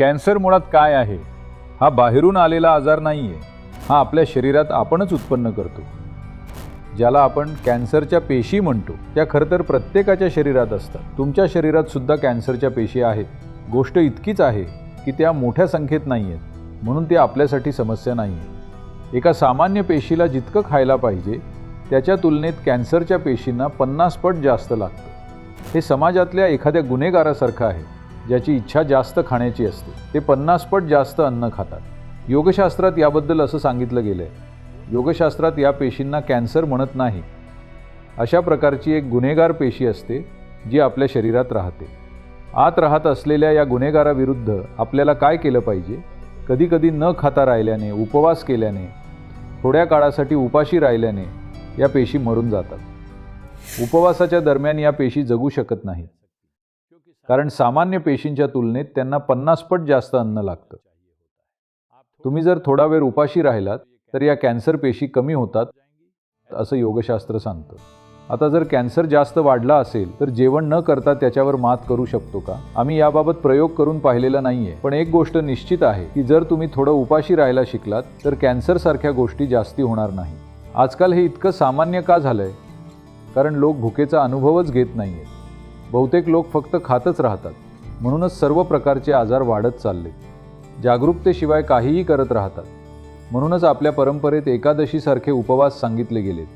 Cancer मुळात काय आहे? हा बाहेरून आलेला आजार नाही आहे हा आपल्या शरीरात आपणच उत्पन्न करतो. ज्याला आपण कॅन्सरच्या पेशी म्हणतो त्या खरं तर प्रत्येकाच्या शरीरात असतात. तुमच्या शरीरात सुद्धा कॅन्सरच्या पेशी आहेत. गोष्ट इतकीच आहे की त्या मोठ्या संख्येत नाही आहेत म्हणून ती आपल्यासाठी समस्या नाही आहे एका सामान्य पेशीला जितकं खायला पाहिजे त्याच्या तुलनेत कॅन्सरच्या पेशींना पन्नास पट जास्त लागतं. हे समाजातल्या एखाद्या गुन्हेगारासारखं आहे. ज्याची इच्छा जास्त खाण्याची असते. ते पन्नास पट जास्त अन्न खातात. योगशास्त्रात याबद्दल असं सांगितलं गेलं आहे योगशास्त्रात या पेशींना कॅन्सर म्हणत नाही. अशा प्रकारची एक गुन्हेगार पेशी असते जी आपल्या शरीरात राहते. आत राहत असलेल्या या गुन्हेगाराविरुद्ध आपल्याला काय केलं पाहिजे? कधीकधी न खाता राहिल्याने उपवास केल्याने थोड्या काळासाठी उपाशी राहिल्याने या पेशी मरून जातात. उपवासाच्या दरम्यान या पेशी जगू शकत नाहीत. कारण सामान्य पेशींच्या तुलनेत त्यांना पन्नास पट जास्त अन्न लागतं. तुम्ही जर थोडा वेळ उपाशी राहिलात तर या कॅन्सर पेशी कमी होतात असं योगशास्त्र सांगतं. आता जर कॅन्सर जास्त वाढला असेल तर जेवण न करता त्याच्यावर मात करू शकतो का? आम्ही याबाबत प्रयोग करून पाहिलेला नाहीये. पण एक गोष्ट निश्चित आहे की जर तुम्ही थोडं उपाशी राहायला शिकलात तर कॅन्सरसारख्या गोष्टी जास्ती होणार नाही. आजकाल हे इतकं सामान्य का झालंय? कारण लोक भुकेचा अनुभवच घेत नाहीयेत. बहुतेक लोक फक्त खातच राहतात. म्हणूनच सर्व प्रकारचे आजार वाढत चालले. जागरूकतेशिवाय काहीही करत राहतात. म्हणूनच आपल्या परंपरेत एकादशीसारखे उपवास सांगितले गेलेत.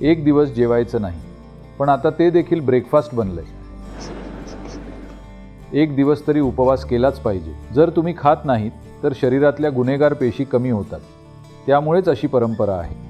एक दिवस जेवायचं नाही. पण आता ते देखील ब्रेकफास्ट बनलंय. एक दिवस तरी उपवास केलाच पाहिजे. जर तुम्ही खात नाहीत तर शरीरातल्या गुन्हेगार पेशी कमी होतात. त्यामुळेच अशी परंपरा आहे.